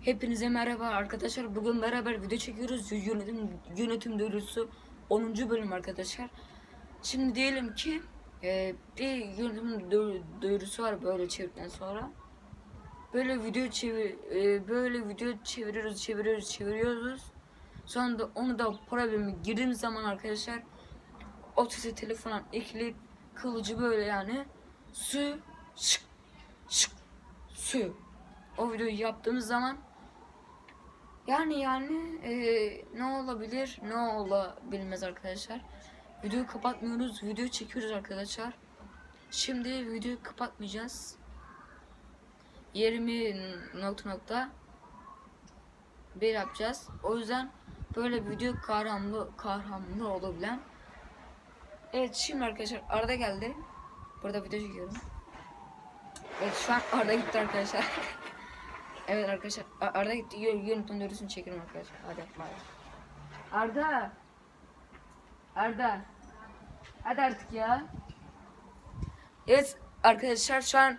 Hepinize merhaba arkadaşlar. Bugün beraber video çekiyoruz. Yönetim yönetim duyurusu 10. bölüm arkadaşlar. Şimdi diyelim ki e, bir yönetim duyurusu var böyle çevirdikten sonra. Böyle video çevir e, böyle video çeviriyoruz, çeviriyoruz, çeviriyoruz. Sonra da onu da problemi girdiğimiz zaman arkadaşlar o sesi telefona ekleyip kılıcı böyle yani su şık şık su o videoyu yaptığımız zaman yani yani eee, ne olabilir ne olabilmez arkadaşlar. Videoyu kapatmıyoruz video çekiyoruz arkadaşlar. Şimdi videoyu kapatmayacağız. 20 nokta nokta bir yapacağız. O yüzden böyle video kahramanlı kahramanlı olabilen. Evet şimdi arkadaşlar Arda geldi. Burada video çekiyorum. Evet şu an Arda gitti arkadaşlar. evet arkadaşlar Arda gitti. Yön- Yönetim dördüsünü çekelim arkadaşlar. Hadi bay. Arda. Arda. Hadi artık ya. Evet arkadaşlar şu an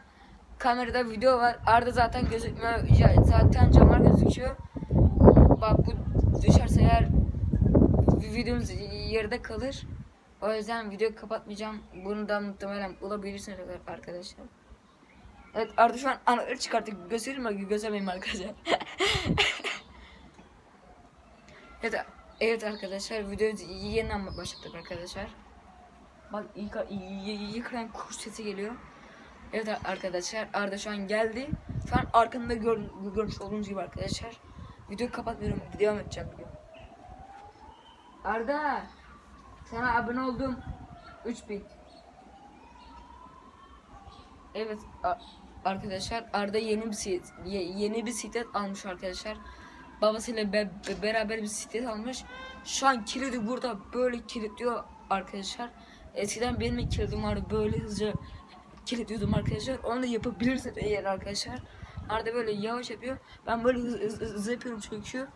kamerada video var. Arda zaten gözükmüyor. Zaten camlar gözüküyor. Bak bu düşerse eğer videomuz yerde kalır. O yüzden videoyu kapatmayacağım. Bunu da muhtemelen bulabilirsiniz arkadaşlar. Evet Arda şu an anahtarı çıkarttık. Göstereyim mi? Göstermeyeyim arkadaşlar. evet, evet arkadaşlar videoyu yeniden başlattık arkadaşlar. Bak ilk yıkılan kuş sesi geliyor. Evet arkadaşlar Arda şu an geldi. Şu an arkamda gör, görmüş olduğunuz gibi arkadaşlar. Videoyu kapatmıyorum. Devam edeceğim. Arda sana abone oldum. 3000. Evet arkadaşlar Arda yeni bir ye- yeni bir bisiklet almış arkadaşlar. Babasıyla be- be- beraber bir bisiklet almış. Şu an kilidi burada böyle kilitliyor arkadaşlar. Eskiden benim de kilidim vardı böyle hızlı kilitliyordum arkadaşlar. Onu da yapabilirsiniz eğer arkadaşlar. Arda böyle yavaş yapıyor. Ben böyle hızlı, hızlı, hızlı yapıyorum çünkü.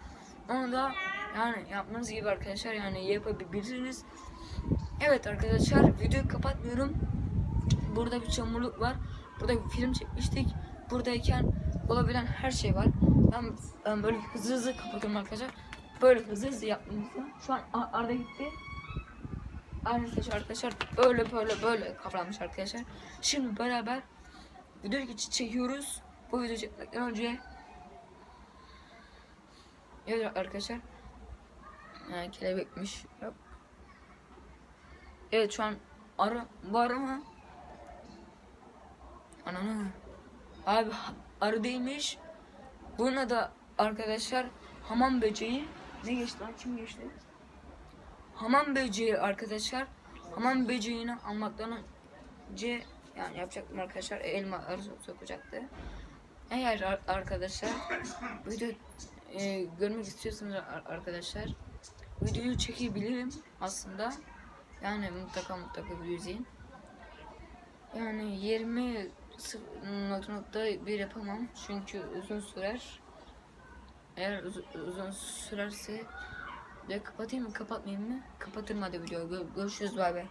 Onu da yani yapmanız gibi arkadaşlar yani yapabilirsiniz. Evet arkadaşlar videoyu kapatmıyorum. Burada bir çamurluk var. Burada bir film çekmiştik. Buradayken olabilen her şey var. Ben, ben böyle hızlı hızlı kapatıyorum arkadaşlar. Böyle hızlı hızlı yaptığımızda. Şu an Arda gitti. Arkadaşlar arkadaşlar böyle böyle böyle kavranmış arkadaşlar. Şimdi beraber video çekiyoruz. Bu video çekmekten önce Evet arkadaşlar. Ha, kelebekmiş. Yok. Evet şu an arı var ama Ananı. Abi arı değilmiş. Buna da arkadaşlar hamam böceği. Ne geçti lan kim geçti? Hamam böceği arkadaşlar. Hamam böceğini almaktan önce yani yapacaktım arkadaşlar. Elma arı sok- sokacaktı. Eğer ar- arkadaşlar video e, görmek istiyorsanız ar- arkadaşlar videoyu çekebilirim aslında. Yani mutlaka mutlaka video izleyin. Yani 20 sı- nokta nokta bir yapamam çünkü uzun sürer. Eğer uz- uzun sürerse de kapatayım mı kapatmayayım mı? Kapatırım hadi videoyu. Gö- Görüşürüz bay bay.